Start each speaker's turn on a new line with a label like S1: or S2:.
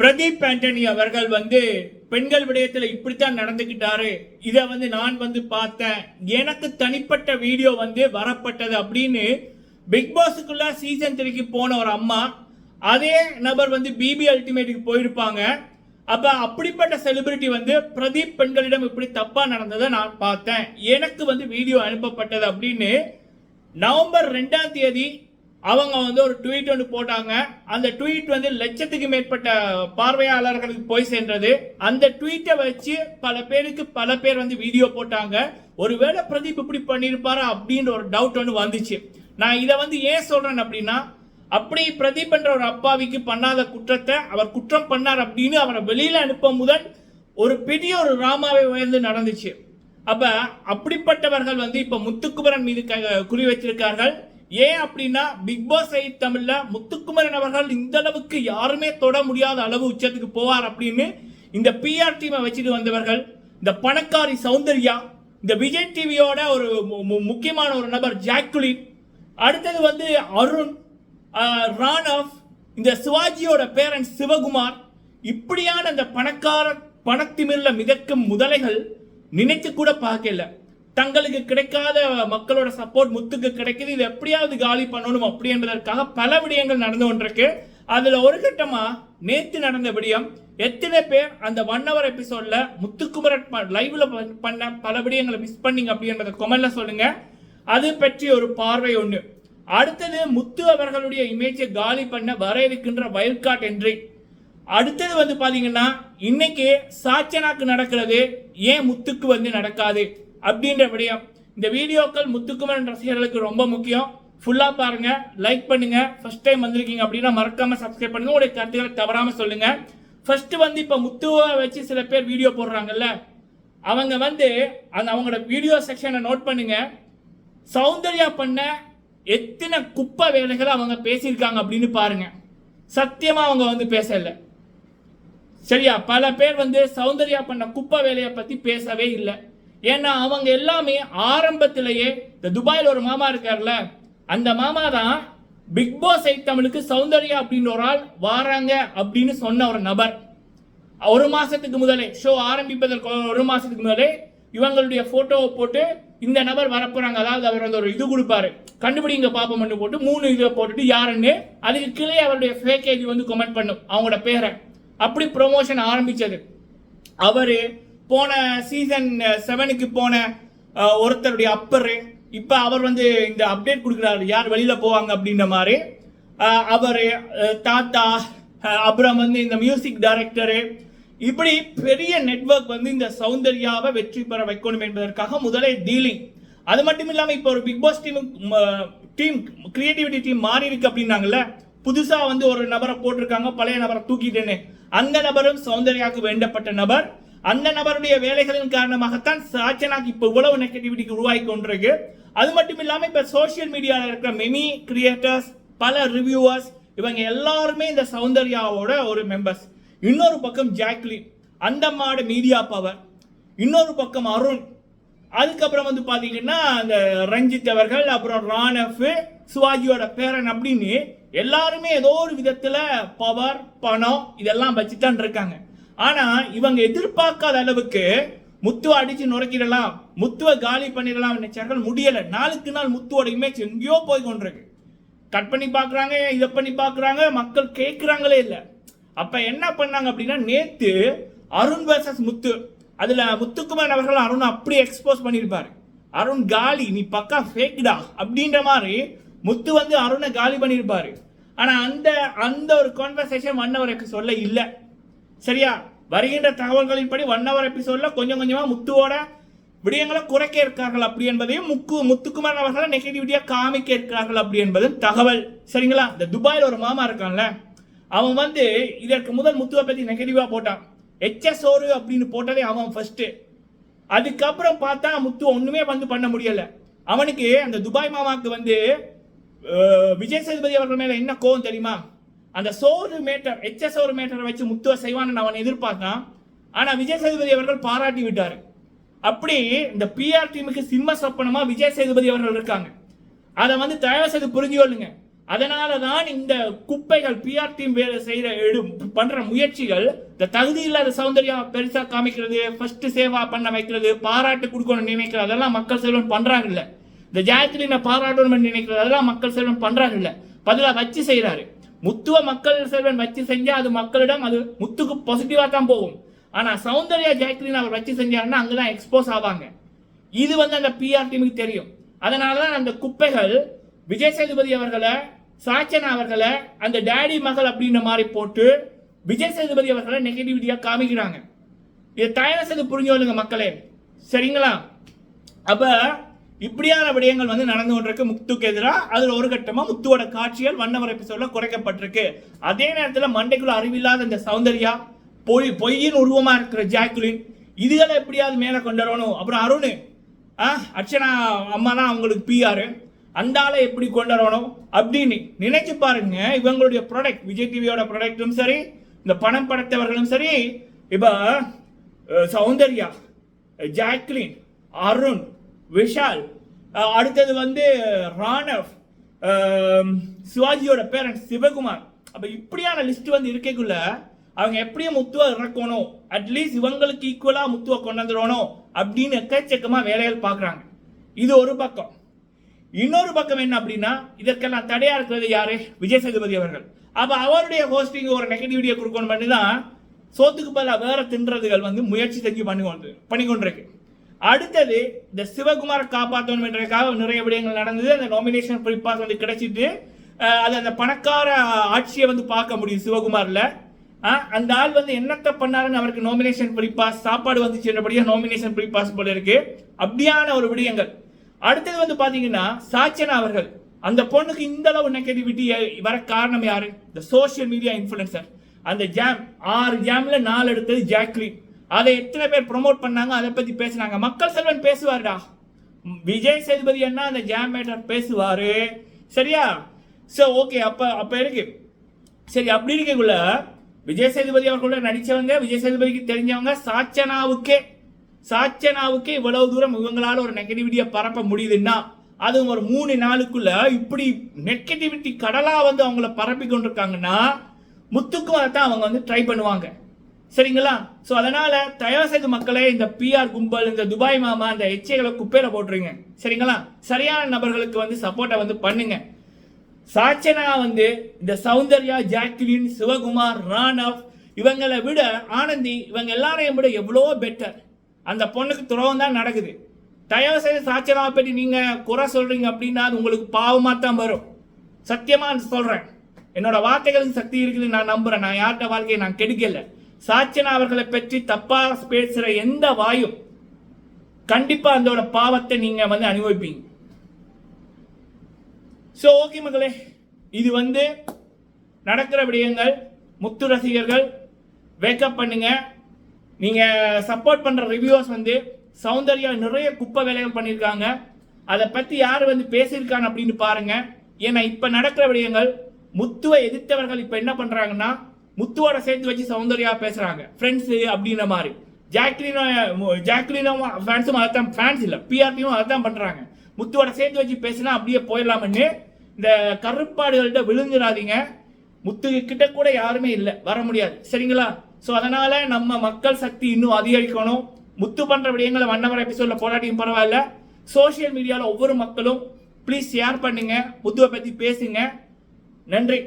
S1: பிரதீப் ஆண்டனி அவர்கள் வந்து பெண்கள் விடயத்தில் இப்படித்தான் நடந்துக்கிட்டாரு இதை வந்து நான் வந்து பார்த்தேன். எனக்கு தனிப்பட்ட வீடியோ வந்து வரப்பட்டது அப்படின்னு பிக் பாஸுக்குள்ள சீசன் த்ரீக்கு போன ஒரு அம்மா அதே நபர் வந்து பிபி அல்டிமேட்டுக்கு போயிருப்பாங்க. அப்ப அப்படிப்பட்ட செலிபிரிட்டி வந்து பிரதீப் பெண்களிடம் இப்படி தப்பா நடந்ததை நான் பார்த்தேன். எனக்கு வந்து வீடியோ அனுப்பப்பட்டது அப்படின்னு நவம்பர் ரெண்டாம் தேதி அவங்க வந்து ஒரு ட்வீட் ஒன்று போட்டாங்க. அந்த ட்வீட் வந்து லட்சத்துக்கு மேற்பட்ட பார்வையாளர்களுக்கு போய் சென்றது அந்த ட்வீட்டை வச்சு பல பேருக்கு பல பேர் வந்து வீடியோ போட்டாங்க. ஒருவேளை பிரதீப் இப்படி பண்ணியிருப்பாரா அப்படின்ற ஒரு டவுட் ஒன்று வந்துச்சு. நான் இதை வந்து ஏன் சொல்கிறேன் அப்படின்னா அப்படி பிரதீப் என்ற ஒரு அப்பாவிக்கு பண்ணாத குற்றத்தை அவர் குற்றம் பண்ணார் அப்படின்னு அவரை வெளியில் அனுப்பும் முதல் ஒரு பெரிய ஒரு ராமாவை உயர்ந்து நடந்துச்சு. அப்போ அப்படிப்பட்டவர்கள் வந்து இப்போ முத்துக்குமரன் மீது க- குறி வச்சிருக்கார்கள். ஏன் அப்படின்னா பிக் பாஸ் எயிட் தமிழ்ல முத்துக்குமரன் அவர்கள் இந்த அளவுக்கு யாருமே தொட முடியாத அளவு உச்சத்துக்கு போவார் அப்படின்னு இந்த பிஆர் டீமை வச்சுட்டு வந்தவர்கள் இந்த பணக்காரி சௌந்தர்யா இந்த விஜய் டிவியோட ஒரு முக்கியமான ஒரு நபர் ஜாக்குலின் அடுத்தது வந்து அருண் ராணவ் இந்த சிவாஜியோட பேரன் சிவகுமார் இப்படியான அந்த பணக்கார பணத்திமிரில் மிதக்கும் முதலைகள் நினைத்து கூட பார்க்கல. தங்களுக்கு கிடைக்காத மக்களோட சப்போர்ட் முத்துக்கு கிடைக்குது. இது எப்படியாவது காலி பண்ணணும் அப்படின்றதற்காக பல விடயங்கள் நடந்து கொண்டிருக்கு. அதில் ஒரு கட்டமா நேத்து நடந்த விடயம் எத்தனை பேர் அந்த ஒன் ஹவர் எபிசோட்ல முத்துக்குமரன் லைவ்ல பண்ண பல விடயங்களை மிஸ் பண்ணீங்க அப்படின்றத கொமெண்ட்ல சொல்லுங்க. அது பற்றி ஒரு பார்வை ஒன்று அடுத்தது முத்து அவர்களுடைய இமேஜை காலி பண்ண வர இருக்கின்ற வயல்காட் என்ட்ரி அடுத்தது வந்து பாத்தீங்கன்னா இன்னைக்கு சாச்சனாக்கு நடக்கிறது ஏன் முத்துக்கு வந்து நடக்காது? அப்படின்ற விடயம். இந்த வீடியோக்கள் முத்துக்குமரன் ரசிகர்களுக்கு ரொம்ப முக்கியம். ஃபுல்லாக பாருங்க லைக் பண்ணுங்க. ஃபர்ஸ்ட் டைம் வந்திருக்கீங்க அப்படின்னா மறக்காம சப்ஸ்கிரைப் பண்ணுங்க. உங்களுடைய கருத்துக்களை தவறாமல் சொல்லுங்க. ஃபர்ஸ்ட் வந்து இப்போ முத்துவை வச்சு சில பேர் வீடியோ போடுறாங்கல்ல அவங்க வந்து அந்த அவங்களோட வீடியோ செக்ஷனை நோட் பண்ணுங்க. சௌந்தர்யா பண்ண எத்தனை குப்பை வேலைகளை அவங்க பேசியிருக்காங்க அப்படின்னு பாருங்க. சத்தியமாக அவங்க வந்து பேசலை. சரியா? பல பேர் வந்து சௌந்தர்யா பண்ண குப்பை வேலையை பற்றி பேசவே இல்லை. ஏன்னா அவங்க எல்லாமே ஆரம்பத்திலேயே இந்த துபாயில் ஒரு மாமா இருக்கார்ல அந்த மாமா தான் பிக் பாஸ் எயிட் தமிழுக்கு சௌந்தர்யா அப்படின்ற ஒரு ஆள் வாராங்க அப்படின்னு சொன்ன ஒரு நபர். ஒரு மாசத்துக்கு முதலே ஷோ ஆரம்பிப்பதற்கு ஒரு மாசத்துக்கு முதலே இவங்களுடைய போட்டோவை போட்டு இந்த நபர் வரப்போறாங்க. அதாவது அவர் வந்து ஒரு இது கொடுப்பாரு. கண்டுபிடிங்க பாப்போம்னு போட்டு மூணு இதை போட்டுட்டு யாருன்னு அதுக்கு கீழே அவருடைய ஃபேக் ஐடி வந்து கமெண்ட் பண்ணும். அவங்களோட பேரை. அப்படி ப்ரொமோஷன் ஆரம்பிச்சது. அவரு போன சீசன் செவனுக்கு போன ஒருத்தருடைய அப்பரு இப்ப அவர் வந்து இந்த அப்டேட் கொடுக்குறாரு. யார் வெளியில போவாங்க அப்படின்ற மாதிரி. அவர் தாத்தா அப்புறம் வந்து இந்த மியூசிக் டைரக்டரு இப்படி பெரிய நெட்வொர்க் வந்து இந்த சௌந்தர்யாவை வெற்றி பெற வைக்கணும் என்பதற்காக முதலே டீலிங் அது மட்டும் இல்லாமல் இப்போ ஒரு big boss team team creativity team மாறி இருக்கு அப்படின்னாங்கல்ல புதுசாக வந்து ஒரு நபரை போட்டிருக்காங்க பழைய நபரை தூக்கிட்டேன்னு. அந்த நபரும் சௌந்தர்யாவுக்கு வேண்டப்பட்ட நபர். அந்த நபருடைய வேலைகளின் காரணமாகத்தான் சாச்சனாக்கு இப்போ இவ்வளவு நெகட்டிவிட்டிக்கு உருவாகி கொண்டிருக்கு. அது மட்டும் இல்லாம இப்ப சோஷியல் மீடியாவில் இருக்கிற மெனி கிரியேட்டர்ஸ் பல ரிவ்யூவர்ஸ் இவங்க எல்லாருமே இந்த சௌந்தர்யாவோட ஒரு மெம்பர்ஸ் இன்னொரு பக்கம் ஜாக்லின் அந்த மீடியா பவர் இன்னொரு பக்கம் அருண். அதுக்கப்புறம் வந்து பார்த்தீங்கன்னா அந்த ரஞ்சித் அவர்கள் அப்புறம் ராணஃப் சிவாஜியோட பேரன் அப்படின்னு எல்லாருமே ஏதோ ஒரு விதத்தில் பவர் பணம் இதெல்லாம் வச்சுத்தான் இருக்காங்க. ஆனா இவங்க எதிர்பார்க்காத அளவுக்கு முத்துவை அடிச்சு நுரைக்கிடலாம் முத்துவை காலி பண்ணிடலாம் நினைச்சார்கள் முடியல. நாளுக்கு நாள் முத்துவோட இமேஜ் எங்கேயோ போய் கொண்டிருக்கு. கட் பண்ணி பார்க்குறாங்க இதை பண்ணி பார்க்குறாங்க மக்கள் கேட்குறாங்களே இல்லை. அப்போ என்ன பண்ணாங்க அப்படின்னா நேற்று அருண் வர்சஸ் முத்து. அதில் முத்துக்குமார் அவர்கள் அருண் அப்படி எக்ஸ்போஸ் பண்ணியிருப்பார். அருண் காலி நீ பக்கா ஃபேக்டா அப்படின்ற மாதிரி முத்து வந்து அருணை காலி பண்ணியிருப்பாரு. ஆனால் அந்த அந்த ஒரு கான்வர்சேஷன் மன்னவருக்கு சொல்ல இல்லை. சரியா? வருகின்ற தகவல்களின்படி ஒன் ஹவர் எபிசோட்ல கொஞ்சம் கொஞ்சமா முத்துவோட விடயங்களை குறைக்க இருக்கிறார்கள் அப்படி என்பதையும் முக்கு முத்துக்குமார் அவர்களை நெகட்டிவிட்டியா காமிக்க இருக்கிறார்கள் அப்படி என்பதும் தகவல். சரிங்களா? இந்த துபாயில் ஒரு மாமா இருக்கான்ல அவன் வந்து இதற்கு முதல் முத்துவை பத்தி நெகட்டிவா போட்டான். எச்எஸ்ஓரு அப்படின்னு போட்டதே அவன் ஃபர்ஸ்ட் அதுக்கப்புறம் பார்த்தா முத்து ஒண்ணுமே வந்து பண்ண முடியல. அவனுக்கு அந்த துபாய் மாமாவுக்கு வந்து விஜய் சேதுபதி அவர்கள் மேல என்ன கோவம் தெரியுமா? அந்த சோறு மேட்டர் எச்ச சோறு மேட்டரை வச்சு முத்துவ செய்வான்னு அவன் எதிர்பார்த்தான். ஆனா விஜய் சேதுபதி அவர்கள் பாராட்டி விட்டார். அப்படி இந்த பிஆர் டீமுக்கு சிம்ம சொப்பனமா விஜய் சேதுபதி அவர்கள் இருக்காங்க. அதை வந்து தயவு செய்து புரிஞ்சு கொள்ளுங்க. அதனால தான் இந்த குப்பைகள் பிஆர் டீம் வேலை செய்யற எடு பண்ற முயற்சிகள் இந்த தகுதி இல்லாத சௌந்தர்யா பெருசா காமிக்கிறது ஃபர்ஸ்ட் சேவா பண்ண வைக்கிறது பாராட்டு கொடுக்கணும்னு நினைக்கிறது அதெல்லாம் மக்கள் செல்வன் பண்றாங்க இல்ல இந்த ஜாயத்ரினை பாராட்டணும்னு நினைக்கிறது அதெல்லாம் மக்கள் செல்வன் பண்றாங்க இல்ல வச்சு செய்யறாரு முத்துவ மக்கள் செல்வன் வச்சு செஞ்சா அது மக்களிடம் அது முத்துக்கு பாசிட்டிவா தான் போகும். ஆனா சௌந்தர்யா ஜாக்லின் அவர் வச்சு செஞ்சாருன்னா அங்கதான் எக்ஸ்போஸ் ஆவாங்க. இது வந்து அந்த பிஆர் டீமுக்கு தெரியும். அதனால தான் அந்த குப்பைகள் விஜய் சேதுபதி அவர்களை சாச்சனா அவர்களை அந்த டேடி மகள் அப்படின்ற மாதிரி போட்டு விஜய் சேதுபதி அவர்களை நெகட்டிவிட்டியா காமிக்கிறாங்க. இதை தயார் செய்து புரிஞ்சுக்கொள்ளுங்க மக்களே. சரிங்களா? அப்ப இப்படியான விடயங்கள் வந்து நடந்து கொண்டிருக்கு. முத்துக்கு எதிராக அதில் ஒரு கட்டமாக முத்துவோட காட்சிகள் வண்ணவர் எபிசோடில் குறைக்கப்பட்டிருக்கு. அதே நேரத்தில் மண்டைக்குள்ள அறிவில்லாத இந்த சௌந்தர்யா பொய் பொய்யின் உருவமாக இருக்கிற ஜாக்குலின் இதுகளை எப்படியாவது மேலே கொண்டு வரணும். அப்புறம் அருண் ஆ அர்ச்சனா அம்மா தான் அவங்களுக்கு பிஆர் அந்த ஆளை எப்படி கொண்டு வரணும்? அப்படின்னு நினைச்சு பாருங்க. இவங்களுடைய ப்ராடக்ட் விஜய் டிவியோட ப்ராடக்ட்டும் சரி இந்த பணம் படைத்தவர்களும் சரி இப்போ சௌந்தர்யா ஜாக்லின் அருண் விஷால். அடுத்தது வந்து ராணவ். சிவாஜியோட பேரண்ட்ஸ் சிவகுமார். அப்போ இப்படியான லிஸ்ட் வந்து இருக்கைக்குள்ள அவங்க எப்படியும் முத்துவை இறக்கணும். அட்லீஸ்ட் இவங்களுக்கு ஈக்குவலாக முத்துவை கொண்டு வந்துடணும் அப்படின்னு எக்கச்சக்கமாக வேலைகள் பார்க்குறாங்க. இது ஒரு பக்கம். இன்னொரு பக்கம் என்ன அப்படின்னா இதற்கெல்லாம் தடையா இருக்கிறது யாரு? விஜய் சேதுபதி அவர்கள். அப்ப அவருடைய ஹோஸ்டிங் ஒரு நெகட்டிவிட்டியை கொடுக்கணும் பண்ணி தான் சோத்துக்கு பல வேற தின்றதுகள் வந்து முயற்சி செஞ்சு பண்ணி கொண்டு பண்ணி கொண்டிருக்கு. அடுத்தது இந்த சிவகுமார் காப்பாற்றணும் என்றதுக்காக நிறைய விடயங்கள் நடந்தது. அந்த நாமினேஷன் பாஸ் வந்து கிடைச்சிட்டு அது அந்த பணக்கார ஆட்சியை வந்து பார்க்க முடியும் சிவகுமாரில். அந்த ஆள் வந்து என்னத்தை பண்ணாருன்னு அவருக்கு நாமினேஷன் பாஸ் சாப்பாடு வந்து சென்றபடியாக நாமினேஷன் பாஸ் போல இருக்கு. அப்படியான ஒரு விடயங்கள். அடுத்தது வந்து பார்த்தீங்கன்னா சாச்சனா அவர்கள். அந்த பொண்ணுக்கு இந்த அளவு நெகட்டிவிட்டி வர காரணம் யாரு? இந்த சோஷியல் மீடியா இன்ஃபுளுசர் அந்த ஜாம் ஆறு ஜாம்ல நாலு எடுத்தது ஜாக்லின். அதை எத்தனை பேர் ப்ரொமோட் பண்ணாங்க அதை பற்றி பேசுனாங்க. மக்கள் செல்வன் பேசுவாருடா. விஜய் சேதுபதி அண்ணா அந்த ஜாம் மேட்டர் பேசுவார். சரியா? சோ ஓகே அப்போ அப்போ இருக்கு. சரி அப்படி இருக்கக்குள்ள விஜய் சேதுபதி அவர்களோட நடிச்சவங்க விஜய் சேதுபதிக்கு தெரிஞ்சவங்க சாச்சனாவுக்கே சாச்சனாவுக்கே இவ்வளவு தூரம் இவங்களால ஒரு நெகட்டிவிட்டியை பரப்ப முடியுதுன்னா அதுவும் ஒரு மூணு நாளுக்குள்ள இப்படி நெகட்டிவிட்டி கடலாக வந்து அவங்கள பரப்பி கொண்டிருக்காங்கன்னா முத்துக்கும் அதை தான் அவங்க வந்து ட்ரை பண்ணுவாங்க. சரிங்களா? ஸோ அதனால தயவு செய்து மக்களே இந்த பிஆர் கும்பல் இந்த துபாய் மாமா இந்த எச்சைகளை குப்பையில போட்டுருங்க. சரிங்களா? சரியான நபர்களுக்கு வந்து சப்போர்ட்டை வந்து பண்ணுங்க. சாச்சனா வந்து இந்த சௌந்தர்யா ஜாக்லின் சிவகுமார் ராணவ் இவங்களை விட ஆனந்தி இவங்க எல்லாரையும் விட எவ்வளோ பெட்டர் அந்த பொண்ணுக்கு துரோகம் தான் நடக்குது. தயவு செய்து சாச்சனாவை பற்றி நீங்கள் குறை சொல்கிறீங்க அப்படின்னா அது உங்களுக்கு பாவமாக தான் வரும். சத்தியமாக சொல்கிறேன் என்னோட வார்த்தைகளுக்கு சக்தி இருக்குது நான் நம்புகிறேன் நான் யார்கிட்ட வாழ்க்கையை நான் கெடுக்கலை. சாச்சனா அவர்களை பற்றி தப்பா பேசுற எந்த வாயும் கண்டிப்பா அதோட பாவத்தை நீங்க வந்து அனுபவிப்பீங்க. ஸோ ஓகே மக்களே இது வந்து நடக்கிற விடயங்கள். முத்து ரசிகர்கள் வேக்கப் பண்ணுங்க. நீங்க சப்போர்ட் பண்ற ரிவ்யூஸ் வந்து சௌந்தர்யா நிறைய குப்பை வேலைகள் பண்ணியிருக்காங்க அதை பத்தி யார் வந்து பேசியிருக்காங்க அப்படின்னு பாருங்க. ஏன்னா இப்ப நடக்கிற விடயங்கள் முத்துவை எதிர்த்தவர்கள் இப்ப என்ன பண்றாங்கன்னா முத்துவோட சேர்த்து வச்சு சௌந்தர்யா பேசுறாங்க. ஃப்ரெண்ட்ஸு அப்படின்ற மாதிரி. ஜாக்லினோ ஜாக்லினோ ஃபேன்ஸும் அதைத்தான் ஃபேன்ஸ் இல்லை பிஆர்டியும் அதைத்தான் பண்ணுறாங்க முத்துவோட சேர்த்து வச்சு பேசினா அப்படியே போயிடலாம்னு இந்த கருப்பாடுகள்கிட்ட விழுந்துடாதீங்க. முத்து கிட்ட கூட யாருமே இல்லை வர முடியாது. சரிங்களா? ஸோ அதனால் நம்ம மக்கள் சக்தி இன்னும் அதிகரிக்கணும். முத்து பண்ணுற விடயங்களை வண்ணவர எபிசோடில் போராட்டியும் பரவாயில்ல. சோஷியல் மீடியாவில் ஒவ்வொரு மக்களும் ப்ளீஸ் ஷேர் பண்ணுங்கள் முத்துவை பற்றி பேசுங்க. நன்றி.